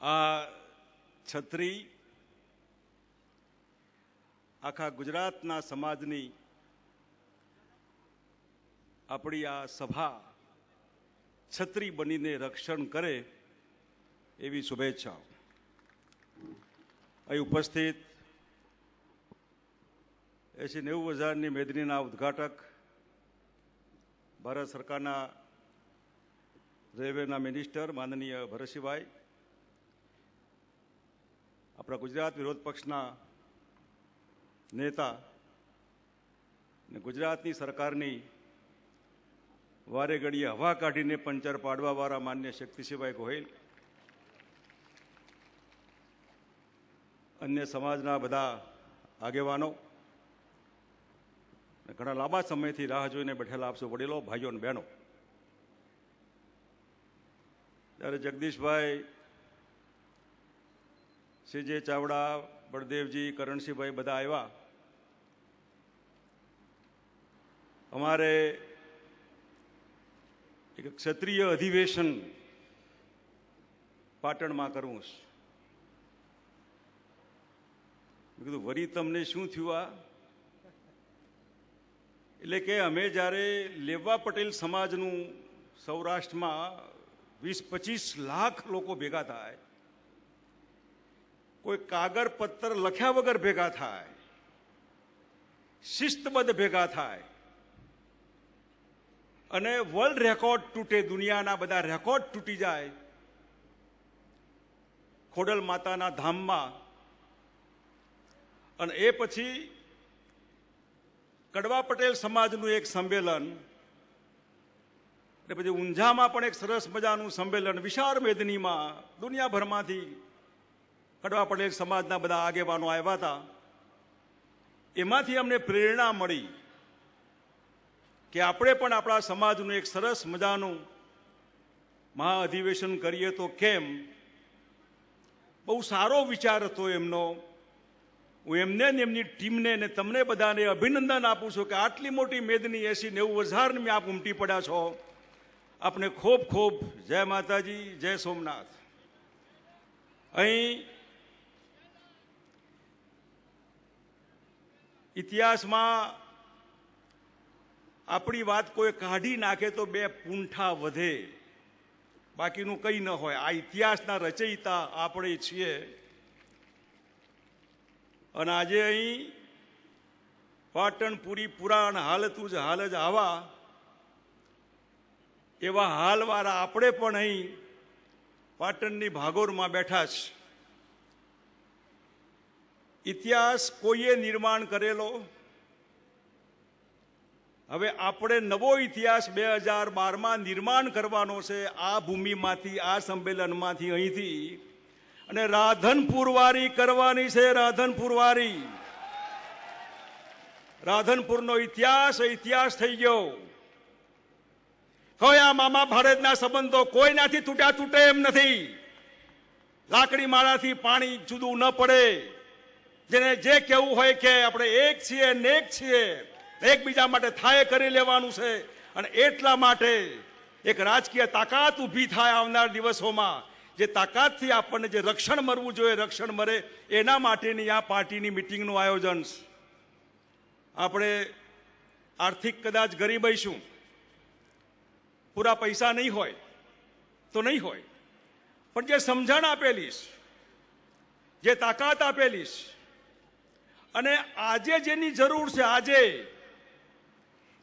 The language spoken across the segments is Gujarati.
આ છત્રી આખા ગુજરાતના સમાજની આપણી આ સભા છત્રી બનીને રક્ષણ કરે એવી શુભેચ્છાઓ. અહીં ઉપસ્થિત એસી નેવું હજારની મેદનીના ઉદ્ઘાટક ભારત સરકારના રેલવેના મિનિસ્ટર માનનીય ભરતસિંહભાઈ આપણા ગુજરાત વિરોધ પક્ષના નેતા ને ગુજરાતની સરકારની વારે ઘડીએ હવા કાઢીને પંચર પાડવાવાળા માન્ય શક્તિસિંહભાઈ ગોહિલ અન્ય સમાજના બધા આગેવાનો ઘણા લાંબા સમયથી રાહ જોઈને બેઠેલા આપશો વડીલો, ભાઈઓ અને બહેનો. ત્યારે જગદીશભાઈ સીજે ચાવડા, બળદેવજી, કરણસિંહભાઈ બધા આવ્યા. અમારે એક ક્ષત્રિય અધિવેશન પાટણમાં કરવું છે. મેં કીધું, વરી તમને શું થયું આ? એટલે કે અમે જ્યારે લેવા પટેલ સમાજનું સૌરાષ્ટ્રમાં વીસ પચીસ લાખ લોકો ભેગા થાય કોઈ કાગળ પત્ર લખ્યા વગર ભેગા થાય, શિસ્તબદ્ધ ભેગા થાય, અને વર્લ્ડ રેકોર્ડ તૂટે, દુનિયાના બધા રેકોર્ડ તૂટી જાય, ખોડલ માતાના ધામમાં. અને એ પછી કડવા પટેલ સમાજનું એક સંમેલન એટલે પછી ઊંઝામાં પણ એક સરસ મજાનું સંમેલન, વિશાળ મેદનીમાં, દુનિયાભરમાંથી કડવા પટેલ સમાજના બધા આગેવાનો આવ્યા હતા. એમાંથી અમને પ્રેરણા મળી કે આપણે પણ આપણા સમાજનું એક સરસ મજાનું મહાઅધિવેશન કરીએ તો કેમ? બહુ સારો વિચાર હતો એમનો. હું એમને ને એમની ટીમને ને તમને બધાને અભિનંદન આપું છું કે આટલી મોટી મેદની એસી નેવું હજાર મેં આપ ઉમટી પડ્યા છો. આપને ખૂબ ખૂબ જય માતાજી, જય સોમનાથ. અહીં ઇતિહાસમાં આપણી વાત કોઈ કાઢી નાખે તો બે પૂંઠા વધે. બાકીનું કંઈ ન હોય. આ ઇતિહાસના રચયિતા આપણે છીએ. અને આજે અહીં પાટણ પૂરી પુરાણ હાલતું જ હાલ જ આવા એવા હાલવાળા આપણે પણ અહીં પાટણની ભાગોરમાં બેઠા છે ઇતિહાસ કોઈએ નિર્માણ કરેલો? હવે આપણે નવો ઇતિહાસ બે હજાર બારમાં નિર્માણ કરવાનો છે આ ભૂમિમાંથી, આ સંમેલનમાંથી અહીંથી. અને રાધનપુરવારી કરવાની છે રાધનપુરવારી રાધનપુરનો ઇતિહાસ ઇતિહાસ થઈ ગયો. કયા મામા ભારતના સંબંધો કોઈનાથી તૂટ્યા તૂટે એમ નથી. લાકડી માળાથી પાણી જુદું ન પડે. જેને જે કેવું હોય કે આપણે એક છીએ નેક છીએ એકબીજા માટે થાય કરી લેવાનું છે. અને એટલા માટે એક રાજકીય તાકાત ઊભી થાય આવનાર દિવસોમાં. જે તાકાતથી આપણને જે રક્ષણ મળવું જોઈએ, રક્ષણ મળે, એના માટેની આ પાર્ટીની મિટિંગનું આયોજન આપણે આર્થિક કદાચ ગરીબ હઈશું. પૂરા પૈસા નહીં હોય, તો નહીં હોય. પણ જે સમજણ આપેલીશ જે તાકાત આપેલી છે અને આજે જેની જરૂર છે, આજે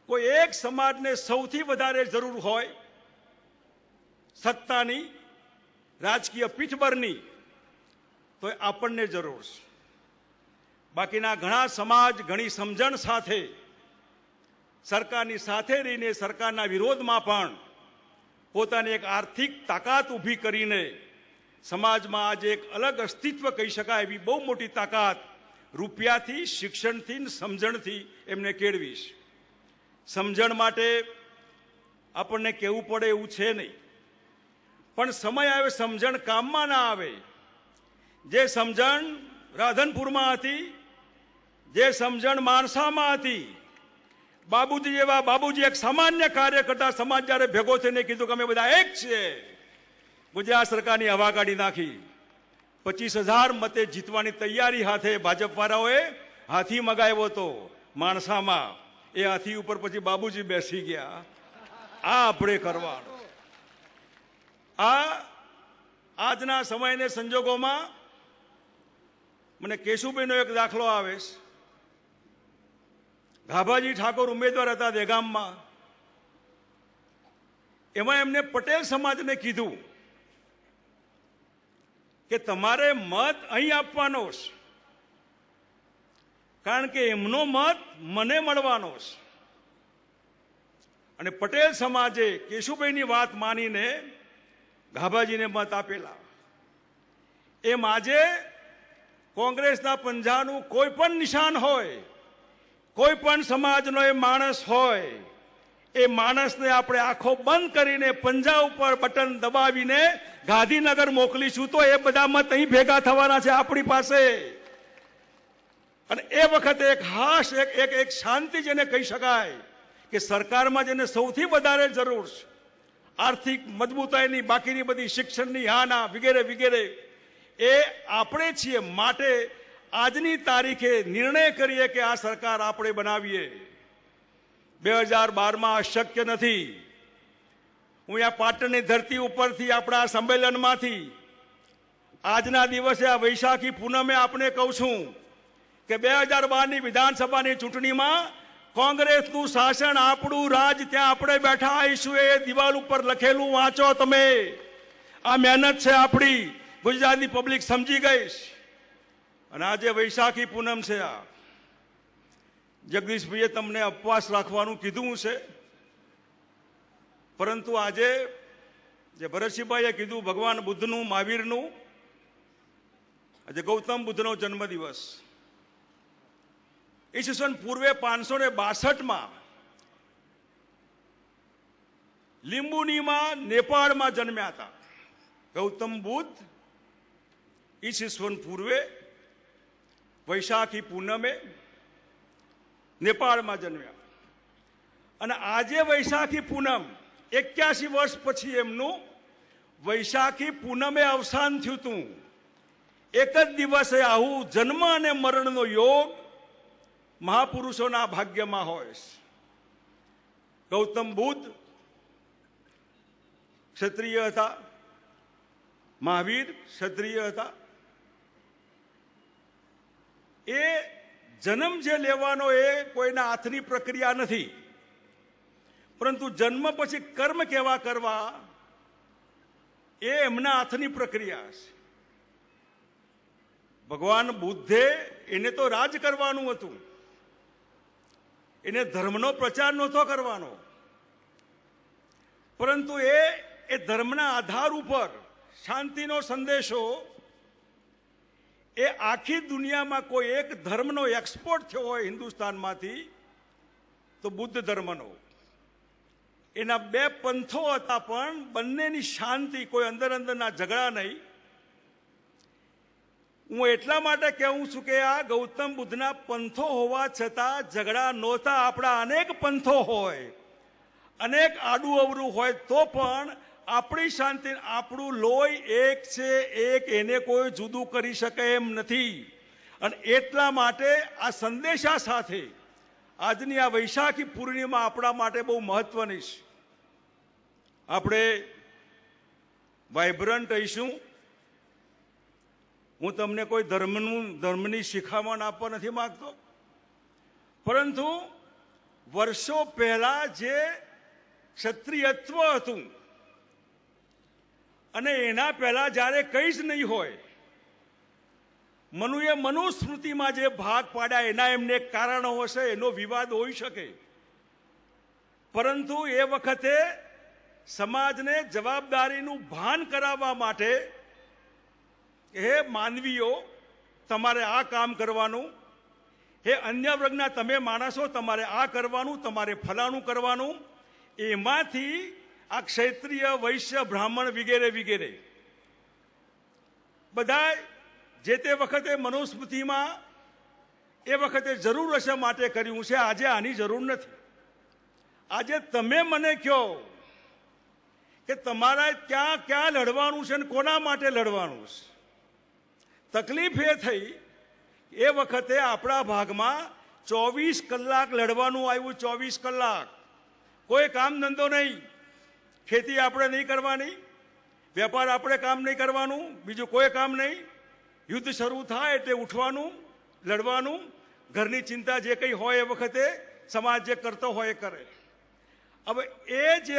કોઈ એક સમાજને સૌથી વધારે જરૂર હોય સત્તાની, રાજકીય પીઠબરની તો આપણને જરૂર છે. બાકીના ઘણા સમાજ ઘણી સમજણ સાથે, સરકારની સાથે રહીને, સરકારના વિરોધમાં પણ પોતાની એક આર્થિક તાકાત ઊભી કરીને, સમાજમાં આજે એક અલગ અસ્તિત્વ કહી શકાય એવી બહુ મોટી તાકાત રૂપિયાથી, શિક્ષણથી સમજણથી એમને કેળવીશ સમજણ માટે આપણને કહેવું પડે એવું છે નહીં. પણ સમય આવે, સમજણ કામમાં ના આવે. જે સમજણ રાધનપુરમાં હતી, જે સમજણ માણસામાં હતી, બાબુજી જેવા, બાબુજી એક સામાન્ય કાર્યકર્તા સમાજ જ્યારે ભેગો થઈને કીધું કે અમે બધા એક છીએ, ગુજરાત સરકારની હવા કાઢી નાખી. પચીસ હજાર મતે જીતવાની તૈયારી હાથે ભાજપવાળાઓએ હાથી મગાવ્યો હતો માણસામાં. એ હાથી ઉપર પછી બાબુજી બેસી ગયા. આ આપણે કરવાનું. આ આજના સમયને સંજોગોમાં મને કેશુભાઈનો એક દાખલો આવે છે. ગાભાજી ઠાકોર ઉમેદવાર હતા દેગામમાં. એમાં એમને પટેલ સમાજને કીધું કે તમારે મત અહીં આપવાનો છે. કારણ કે એમનો મત મને મળવાનો છે. અને પટેલ સમાજે કેશુભાઈની વાત માનીને ગાભાજીને મત આપેલા. એમ આજે કોંગ્રેસના પંજાનું કોઈ પણ નિશાન હોય, કોઈ પણ સમાજનો એ માણસ હોય એ માણસને આપણે આંખો બંધ કરીને પંજા ઉપર બટન દબાવીને ગાંધીનગર મોકલીશું તો એ બધા મત અહીં ભેગા થવાના છે આપણી પાસે. અને એ વખતે એક હાશ, એક એક એક શાંતિ જેને કહી શકાય કે સરકારમાં જેને સૌથી વધારે જરૂર છે, આર્થિક મજબૂતાઈની, બાકીની બધી શિક્ષણની હાના વગેરે વગેરે, એ આપણે છીએ માટે આજની તારીખે નિર્ણય કરીએ કે આ સરકાર આપણે બનાવીએ. બે હજાર બારમાં અશક્ય નથી. હું આ પાટણની ધરતી ઉપરથી આપણા સંમેલનમાંથી આજના દિવસે આ વૈશાખી પૂનમે આપણે કહું છું કે બે હજાર બારની વિધાનસભાની ચૂંટણીમાં કોંગ્રેસનું શાસન આપણું રાજ ત્યાં આપણે બેઠા આવીશું એ દિવાલ ઉપર લખેલું વાંચો તમે. આ મહેનત છે આપણી. ગુજરાતની પબ્લિક સમજી ગઈશ. અને આજે વૈશાખી પૂનમ છે આ. જગદીશભાઈએ તમને અપવાસ રાખવાનું કીધું છે. પરંતુ આજે જે ભરતસિંહભાઈએ કીધું, ભગવાન બુદ્ધનું, મહાવીરનું, આજે ગૌતમ બુદ્ધનો જન્મદિવસ. ઈસવીસન પૂર્વે પાંચસો ને બાસઠમાં લીંબુનીમાં નેપાળમાં જન્મ્યા હતા. ગૌતમ બુદ્ધ ઈસવીસન પૂર્વે વૈશાખી પૂનમે નેપાળમાં જન્મ્યા. અને આજે વૈશાખી પૂનમ, એક્યાસી વર્ષ પછી એમનું વૈશાખી પૂનમે અવસાન થયું હતું. એક જ દિવસે આવું જન્મ અને મરણનો યોગ મહાપુરુષોના ભાગ્યમાં હોય ગૌતમ બુદ્ધ ક્ષત્રિય હતા, મહાવીર ક્ષત્રિય હતા. એ જન્મ જે લેવાનો એ કોઈના હાથની પ્રક્રિયા નથી. પરંતુ જન્મ પછી કર્મ કેવા કરવા? એ એમના હાથની પ્રક્રિયા છે ભગવાન બુદ્ધે એને તો રાજ કરવાનું હતું. એને ધર્મનો પ્રચાર નહોતો કરવાનો. પરંતુ એ એ ધર્મના આધાર ઉપર શાંતિનો સંદેશો એ આખી દુનિયામાં કોઈ એક ધર્મનો એક્સપોર્ટ થયો હોય હિન્દુસ્તાનમાંથી, તો બુદ્ધ ધર્મનો. એના બે પંથો હતા પણ બંનેની શાંતિ કોઈ અંદર અંદરના ઝઘડા નહીં. હું એટલા માટે કહું છું કે આ ગૌતમ બુદ્ધના પંથો હોવા છતાં ઝઘડા નહોતા. આપણા અનેક પંથો હોય, અનેક આડું અવરું હોય તો પણ આપણી શાંતિ, આપણું લોહી એક છે, એક એને કોઈ જુદું કરી શકે એમ નથી. અને એટલા માટે આ સંદેશા સાથે આજની આ વૈશાખી પૂર્ણિમા આપણા માટે બહુ મહત્વની છે. આપણે વાઇબ્રન્ટ રહીશું હું તમને કોઈ ધર્મનું, ધર્મની શિખામણ આપવા નથી માંગતો. પરંતુ વર્ષો પહેલા જે ક્ષત્રિયત્વ હતું અને એના પહેલા જ્યારે કંઈ જ નહીં હોય, મનુએ મનુસ્મૃતિમાં જે ભાગ પાડ્યા, એના એમને કારણો હશે, એનો વિવાદ હોઈ શકે. પરંતુ એ વખતે સમાજને જવાબદારીનું ભાન કરાવવા માટે હે માનવીઓ, તમારે આ કામ કરવાનું, હે અન્ય વર્ગના તમે માણસો, તમારે આ કરવાનું, તમારે ફલાણું કરવાનું, એમાંથી આ ક્ષેત્રીય વૈશ્ય બ્રાહ્મણ વગેરે વગેરે. બધા જે તે વખતે મનુસ્મૃતિમાં એ વખતે જરૂર હશે માટે કર્યું છે, આજે આની જરૂર નથી. આજે તમે મને કહો કે તમારે ક્યાં ક્યાં લડવાનું છે અને કોના માટે લડવાનું છે? તકલીફ એ થઈ એ વખતે આપણા ભાગમાં ચોવીસ કલાક લડવાનું આવ્યું, ચોવીસ કલાક. કોઈ કામ ધંધો નહીં. ખેતી આપણે નહીં કરવાની, વેપાર આપણે કામ નહીં કરવાનું, બીજું કોઈ કામ નહીં. યુદ્ધ શરૂ થાય એટલે ઉઠવાનું, લડવાનું. ઘરની ચિંતા જે કંઈ હોય એ વખતે સમાજ જે કરતો હોય એ કરે. હવે એ જે